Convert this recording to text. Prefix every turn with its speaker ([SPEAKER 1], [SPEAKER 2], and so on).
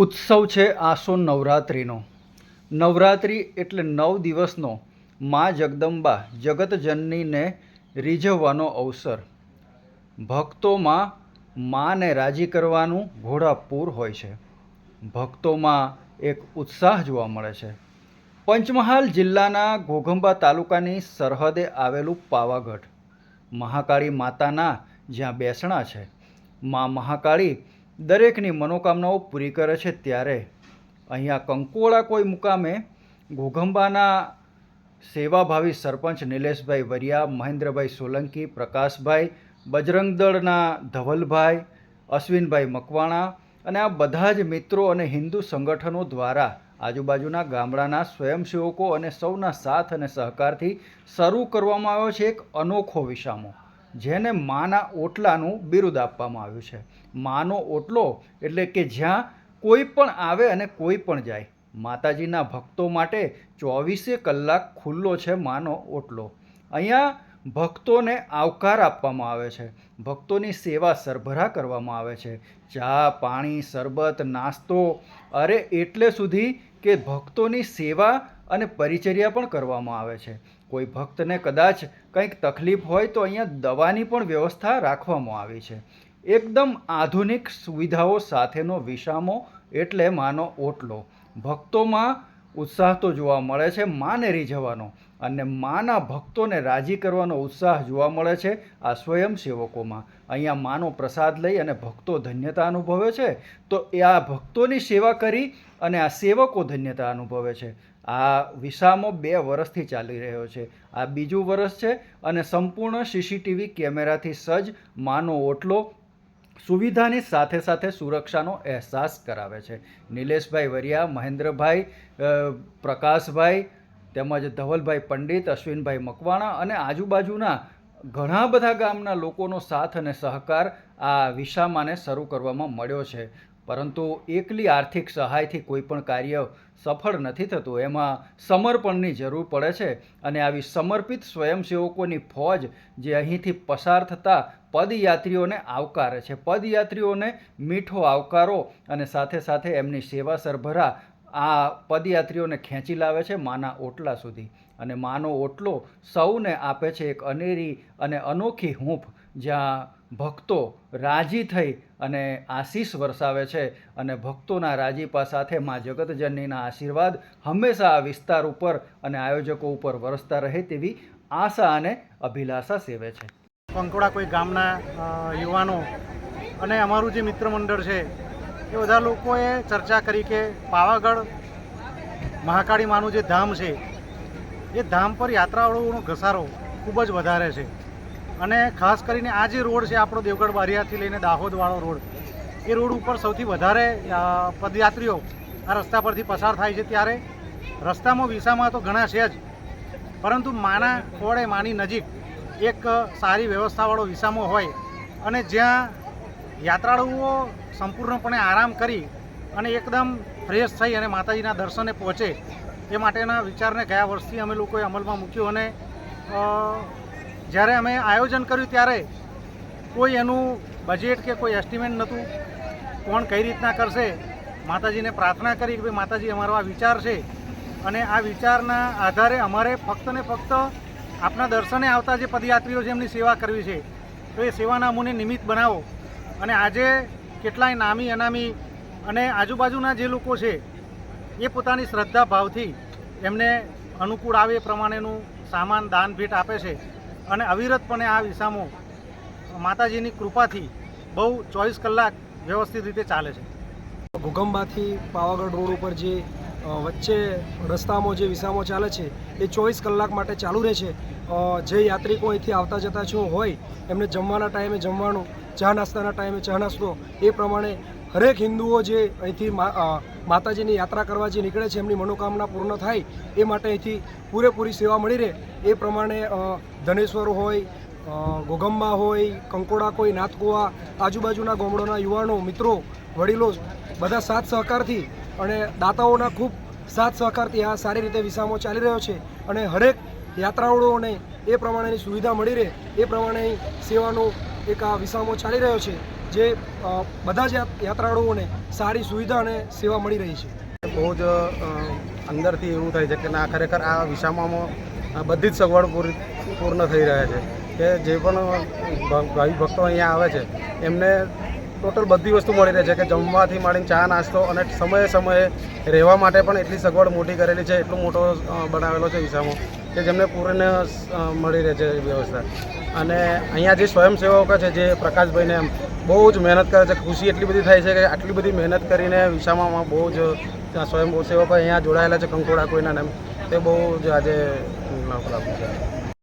[SPEAKER 1] ઉત્સવ છે આસો નવરાત્રિનો. નવરાત્રિ એટલે નવ દિવસનો મા જગદંબા જગતજનનીને રીઝવવાનો અવસર. ભક્તોમાં માને રાજી કરવાનું ઘોડાપૂર હોય છે. ભક્તોમાં એક ઉત્સાહ જોવા મળે છે. પંચમહાલ જિલ્લાના ઘોઘંબા તાલુકાની સરહદે આવેલું પાવાગઢ. મહાકાળી માતાના જ્યાં બેસણા છે. મા મહાકાળી દરેકની મનોકામનાઓ પૂરી કરે છે ત્યારે અહીંયા કંકોળા કોઈ મુકામે ઘોઘંબાના સેવાભાવી સરપંચ નિલેશભાઈ વરિયા, મહેન્દ્રભાઈ સોલંકી, પ્રકાશભાઈ બજરંગદળના ધવલભાઈ, અશ્વિનભાઈ મકવાણા અને આ બધા જ મિત્રો અને હિન્દુ સંગઠનો દ્વારા આજુબાજુના ગામડાના સ્વયંસેવકો અને સૌના સાથ અને સહકારથી શરૂ કરવામાં આવ્યો છે એક અનોખો વિસામો. જેને માના ઓટલાનું બિરુદ આપવામાં આવ્યું છે. માનો ઓટલો એટલે કે જ્યાં કોઈ પણ આવે અને કોઈ પણ જાય. માતાજીના ભક્તો માટે ચોવીસે કલાક ખુલ્લો છે માનો ઓટલો. અહીંયા ભક્તોને આવકાર આપવામાં આવે છે. ભક્તોની સેવા સરભરા કરવામાં આવે છે. ચા, પાણી, શરબત, નાસ્તો, અરે એટલે સુધી કે ભક્તોની સેવા અને પરિચર્યા પણ કરવામાં આવે છે. કોઈ ભક્તને કદાચ કંઈક તકલીફ હોય તો અહીંયા દવાની પણ વ્યવસ્થા રાખવામાં આવી છે. એકદમ આધુનિક સુવિધાઓ સાથેનો વિસામો એટલે માનો ઓટલો. ભક્તોમાં ઉત્સાહ તો જોવા મળે છે માને જવાનો અને માના ભક્તોને રાજી કરવાનો ઉત્સાહ જોવા મળે છે આ સ્વયંસેવકોમાં અહીંયા માનો પ્રસાદ લઈ અને ભક્તો ધન્યતા અનુભવે છે. તો એ આ ભક્તોની સેવા કરી અને આ સેવકો ધન્યતા અનુભવે છે. આ વિસામો બે વર્ષથી ચાલી રહ્યો છે. આ બીજું વર્ષ છે અને સંપૂર્ણ સીસીટીવી કેમેરાથી સજ્જ માનો ઓટલો સુવિધાની સાથે સાથે સુરક્ષાનો અહેસાસ કરાવે છે. નિલેશભાઈ વરિયા, મહેન્દ્રભાઈ પ્રકાશભાઈ તેમજ ધવલભાઈ પંડિત, અશ્વિનભાઈ મકવાણા અને આજુબાજુના ઘણા બધા ગામના લોકોનો સાથ અને સહકાર આ વિશામાને શરૂ કરવામાં મળ્યો છે. પરંતુ એકલી આર્થિક સહાયથી કોઈ પણ કાર્ય સફળ નથી થતું. એમાં સમર્પણની જરૂર પડે છે અને આવી સમર્પિત સ્વયંસેવકોની ફોજ જે અહીંથી પસાર થતા પદયાત્રીઓને આવકારે છે. પદયાત્રીઓને મીઠો આવકારો અને સાથે સાથે એમની સેવા સરભરા આ પદયાત્રીઓને ખેંચી લાવે છે માના ઓટલા સુધી. અને માનો ઓટલો સૌને આપે છે એક અનેરી અને અનોખી હૂંફ જ્યાં ભક્તો રાજી થઈ અને આશીષ વરસાવે છે અને ભક્તોના રાજીપા સાથે મા જગતજનનીના આશીર્વાદ હંમેશા આ વિસ્તાર ઉપર અને આયોજકો ઉપર વરસતા રહે તેવી આશા અને અભિલાષા સેવે છે.
[SPEAKER 2] કંકોડા કોઈ ગામના યુવાનો અને અમારું જે મિત્ર મંડળ છે, એ બધા લોકોએ ચર્ચા કરી કે પાવાગઢ મહાકાળી માનું જે ધામ છે, એ ધામ પર યાત્રાળુઓનો ઘસારો ખૂબ જ વધારે છે. અને ખાસ કરીને આ જે રોડ છે, આપણો દેવગઢ બારિયાથી લઈને દાહોદવાળો રોડ, એ રોડ ઉપર સૌથી વધારે પદયાત્રીઓ આ રસ્તા પરથી પસાર થાય છે ત્યારે. રસ્તામાં વિસામાં તો ઘણા છે જ, પરંતુ માના ખોળે, માની નજીક એક સારી વ્યવસ્થાવાળો વિસામો હોય અને જ્યાં યાત્રાળુઓ સંપૂર્ણપણે આરામ કરી અને એકદમ ફ્રેશ થઈ અને માતાજીના દર્શને પહોંચે, એ માટેના વિચારને ગયા વર્ષથી અમે લોકોએ અમલમાં મૂક્યો અને જ્યારે અમે આયોજન કર્યું ત્યારે કોઈ એનું બજેટ કે કોઈ એસ્ટિમેટ નહોતું. કોણ કઈ રીતના કરશે? માતાજીને પ્રાર્થના કરી કે ભાઈ માતાજી, અમારો આ વિચાર છે. અને આ વિચારના આધારે અમારે ફક્ત ને ફક્ત આપના દર્શને આવતા જે પદયાત્રીઓ છે, એમની સેવા કરવી છે. તો એ સેવાના અમુને નિમિત્ત બનાવો. અને આજે કેટલાય નામી, અનામી અને આજુબાજુના જે લોકો છે, એ પોતાની શ્રદ્ધા ભાવથી એમને અનુકૂળ આવે એ પ્રમાણેનું સામાન, દાન, ભેટ આપે છે. અને અવિરતપણે આ વિસામો માતાજીની કૃપાથી બહુ ચોવીસ કલાક વ્યવસ્થિત રીતે ચાલે છે.
[SPEAKER 3] ઘોગંબાથી પાવાગઢ રોડ ઉપર જે વચ્ચે રસ્તામાં જે વિસામો ચાલે છે, એ ચોવીસ કલાક માટે ચાલુ રહે છે. જે યાત્રિકો અહીંથી આવતા જતા છો હોય, એમને જમવાના ટાઈમે જમવાનું, ચા નાસ્તાના ટાઈમે ચા નાસ્તો, એ પ્રમાણે હરેક હિન્દુઓ જે અહીંથી માતાજીની યાત્રા કરવા જે નીકળે છે એમની મનોકામના પૂર્ણ થાય એ માટે અહીંથી પૂરેપૂરી સેવા મળી રહે. એ પ્રમાણે ધનેશ્વર હોય અ, હોય કંકોડા કોઈ નાથકુવા આજુબાજુના ગામડાના યુવાનો મિત્રો વડીલો બધા સાથ સહકારથી અને દાતાઓના ખૂબ સાથ સહકારથી આ સારી રીતે વિસામો ચાલી રહ્યો છે અને હરેક યાત્રાળુઓને એ પ્રમાણેની સુવિધા મળી રહે. એ પ્રમાણે સેવાનો એક આ વિસામો ચાલી રહ્યો છે. જે બધા જ યાત્રાળુઓને સારી સુવિધા અને સેવા મળી રહી છે.
[SPEAKER 4] બહુ જ અંદરથી એવું થાય છે કે ના, ખરેખર આ વિસામામાં બધી જ સગવડ પૂરી, પૂર્ણ થઈ રહ્યા છે. કે જે પણ ભ- ભાવિ ભક્તો અહીંયા આવે છે, એમને ટોટલ બધી વસ્તુ મળી રહે છે કે જમવાથી માંડીને ચા, નાસ્તો અને સમયે સમયે રહેવા માટે પણ એટલી સગવડ મોટી કરેલી છે, એટલો મોટો બનાવેલો છે વિસામો કે જેમને પૂરીને મળી રહે છે વ્યવસ્થા. અને અહીંયા જે સ્વયંસેવકો છે, જે પ્રકાશભાઈને એમ બહુ જ મહેનત કરે છે. ખુશી એટલી બધી થાય છે કે આટલી બધી મહેનત કરીને વિસામામાં બહુ જ ત્યાં સ્વયંસેવકો અહીંયા જોડાયેલા છે કંકોડા કોઈના નામ તે બહુ જ આજે છે